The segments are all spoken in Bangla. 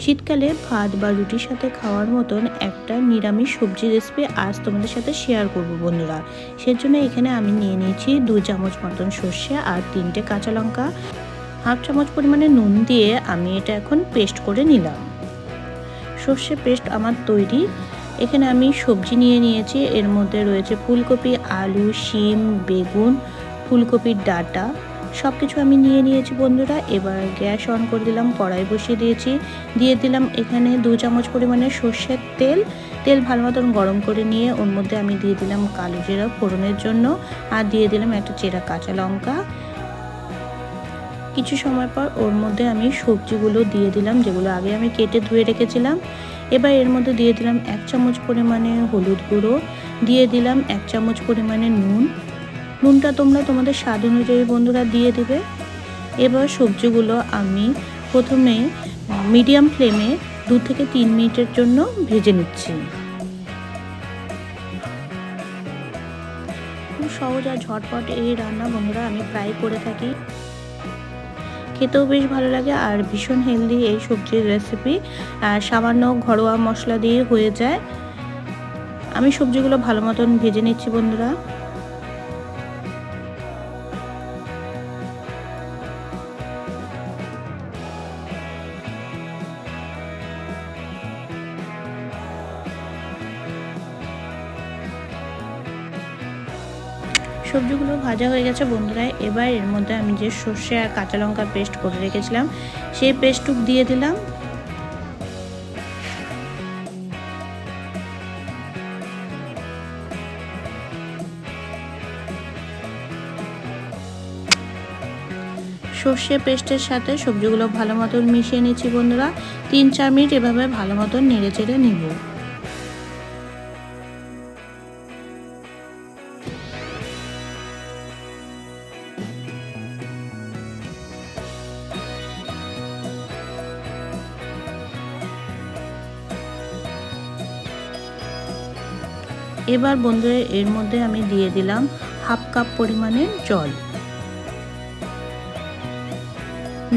শীতকালে ভাত বা রুটির সাথে খাওয়ার মতন একটা নিরামিষ সবজি রেসিপি আজ তোমাদের সাথে শেয়ার করব বন্ধুরা। সেজন্য এখানে আমি নিয়ে নিয়েছি দু চামচ মতন সর্ষে আর তিনটে কাঁচা লঙ্কা। হাফ চামচ পরিমাণে নুন দিয়ে আমি এটা এখন পেস্ট করে নিলাম। সর্ষে পেস্ট আমার তৈরি। এখানে আমি সবজি নিয়ে নিয়েছি। এর মধ্যে রয়েছে ফুলকপি, আলু, শিম, বেগুন, ফুলকপির ডাটা। সব কিছু আমি নিয়ে নিয়েছি বন্ধুরা। এবার গ্যাস অন করে দিলাম, কড়াই বসিয়ে দিয়েছি। দিয়ে দিলাম এখানে দু চামচ পরিমাণে সর্ষের তেল। তেল ভালো মতন গরম করে নিয়ে ওর মধ্যে আমি দিয়ে দিলাম কালো জিরা ফোড়নের জন্য। আর দিয়ে দিলাম একটা চেরা কাঁচা লঙ্কা। কিছু সময় পর ওর মধ্যে আমি সবজিগুলো দিয়ে দিলাম, যেগুলো আগে আমি কেটে ধুয়ে রেখেছিলাম। এবার এর মধ্যে দিয়ে দিলাম এক চামচ পরিমাণে হলুদ গুঁড়ো। দিয়ে দিলাম এক চামচ পরিমাণে নুন। নুনটা তোমরা তোমাদের স্বাদ অনুযায়ী বন্ধুরা দিয়ে দেবে। এবার সবজিগুলো আমি প্রথমে মিডিয়াম ফ্লেমে দু থেকে তিন মিনিটের জন্য ভেজে নিচ্ছি। খুব সহজ আর ঝটপট এই রান্না বন্ধুরা আমি প্রায় করে থাকি। খেতেও বেশ ভালো লাগে আর ভীষণ হেলদি এই সবজির রেসিপি আর সামান্য ঘরোয়া মশলা দিয়ে হয়ে যায়। আমি সবজিগুলো ভালো মতন ভেজে নিচ্ছি বন্ধুরা। সবজিগুলো ভাজা হয়ে গেছে বন্ধুরা। এবার এর মধ্যে আমি যে সর্ষে আর কাঁচা লঙ্কা পেস্ট করে রেখেছিলাম, সেই পেস্টটুক দিয়ে দিলাম। সর্ষে পেস্টের সাথে সবজিগুলো ভালো মতন মিশিয়ে নিচ্ছি বন্ধুরা। তিন চার মিনিট এভাবে ভালো মতন নেড়ে চেড়ে নিব। এবার বন্ধুরা, এর মধ্যে আমি দিয়ে দিলাম হাফ কাপ পরিমাণে জল।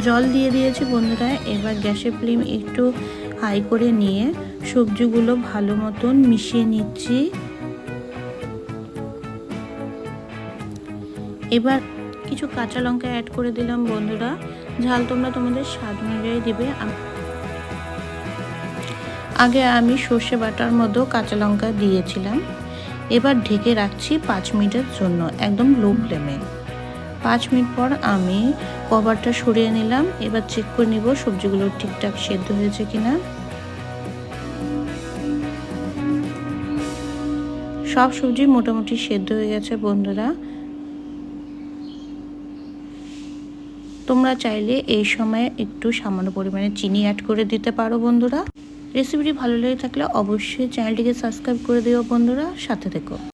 জল দিয়ে দিয়েছি বন্ধুরা, এবার গ্যাসের ফ্লেম একটু হাই করে নিয়ে সবজিগুলো ভালো মতন মিশিয়ে নিচ্ছি। এবার কিছু কাঁচা লঙ্কা অ্যাড করে দিলাম বন্ধুরা, ঝাল তোমরা তোমাদের স্বাদ অনুযায়ী দিবে। আগে আমি সর্ষে বাটার মতো কাঁচা লঙ্কা দিয়েছিলাম। এবার ঢেকে রাখছি পাঁচ মিনিটের জন্য, একদম লো ফ্লেমে পাঁচ মিনিট পর আমি কভারটা সরিয়ে নিলাম। এবার চেক করে নিব সবজিগুলো ঠিকঠাক সেদ্ধ হয়েছে কিনা। সব সবজি মোটামুটি সেদ্ধ হয়ে গেছে বন্ধুরা। তোমরা চাইলে এই সময় একটু সামান্য পরিমাণে চিনি অ্যাড করে দিতে পারো বন্ধুরা। রেসিপিটি ভালো লেগে থাকলে অবশ্যই চ্যানেলটিকে সাবস্ক্রাইব করে দিও বন্ধুরা সাথে থেকো।